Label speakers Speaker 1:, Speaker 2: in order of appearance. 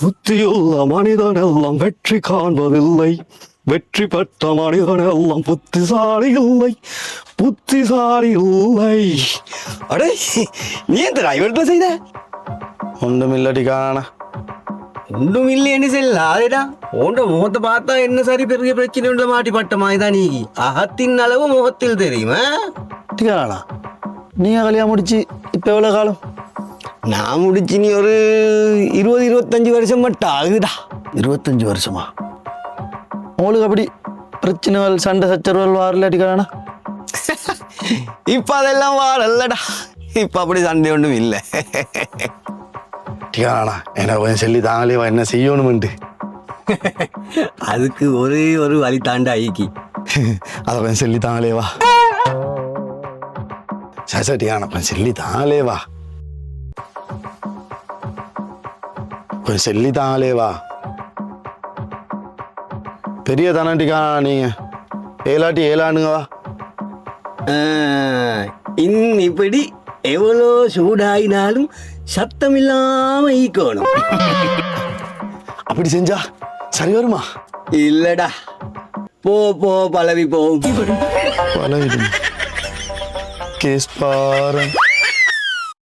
Speaker 1: புத்தியுள்ள மனிதனெல்லாம் வெற்றி காண்பதில்லை. வெற்றி பெற்ற மனிதனெல்லாம் புத்திசாலி இல்லை. புத்திசாலி இல்லை. அடே நீ எந்த இவர்கிட்ட செய்த?
Speaker 2: ஒன்றுமில்லடி காண.
Speaker 1: ஒன்றும் இல்லைன்னு செல்லாதேடா உண்ட முகத்தை பார்த்தா என்ன சரி பெரிய பிரச்சனை உள்ள மாட்டி பட்ட மாதிரிதான் நீ. அகத்தின் அளவு முகத்தில் தெரியுமா?
Speaker 2: காணா. நீங்கள் கல்யாணம் முடிச்சு இப்போ எவ்வளோ காலம்?
Speaker 1: நான் முடிச்சு நீ ஒரு இருபது இருபத்தஞ்சு வருஷம் மட்டும் ஆகுதுடா.
Speaker 2: இருபத்தஞ்சு வருஷமா? உங்களுக்கு அப்படி பிரச்சனைகள் சண்டை சச்சரவுகள் வரலாட்டி காணா
Speaker 1: இப்ப அதெல்லாம் வாழல்லடா இப்ப அப்படி சண்டை ஒன்றும் இல்லை.
Speaker 2: காணா எனக்கு கொஞ்சம் சொல்லி தாங்களே வா, என்ன செய்யணுமெண்டு
Speaker 1: அதுக்கு ஒரே ஒரு வழி தாண்டா ஐக்கி.
Speaker 2: அதை கொஞ்சம் சொல்லி தாங்களே வா சரி சரி காணா கொஞ்சம் சொல்லி தாங்களே வா கொஞ்சம் சொல்லி தாங்களே வா. பெரிய தானாட்டி காணா நீங்க? ஏலாட்டி ஏலானுங்க வா.
Speaker 1: இப்படி எவ்வளோ சூடாயினாலும் சத்தம் இல்லாம ஈக்கணும்.
Speaker 2: அப்படி செஞ்சா சரி வருமா?
Speaker 1: இல்லடா. போ போ பழவி போ.
Speaker 2: பழகிடும் கேஸ் பாரு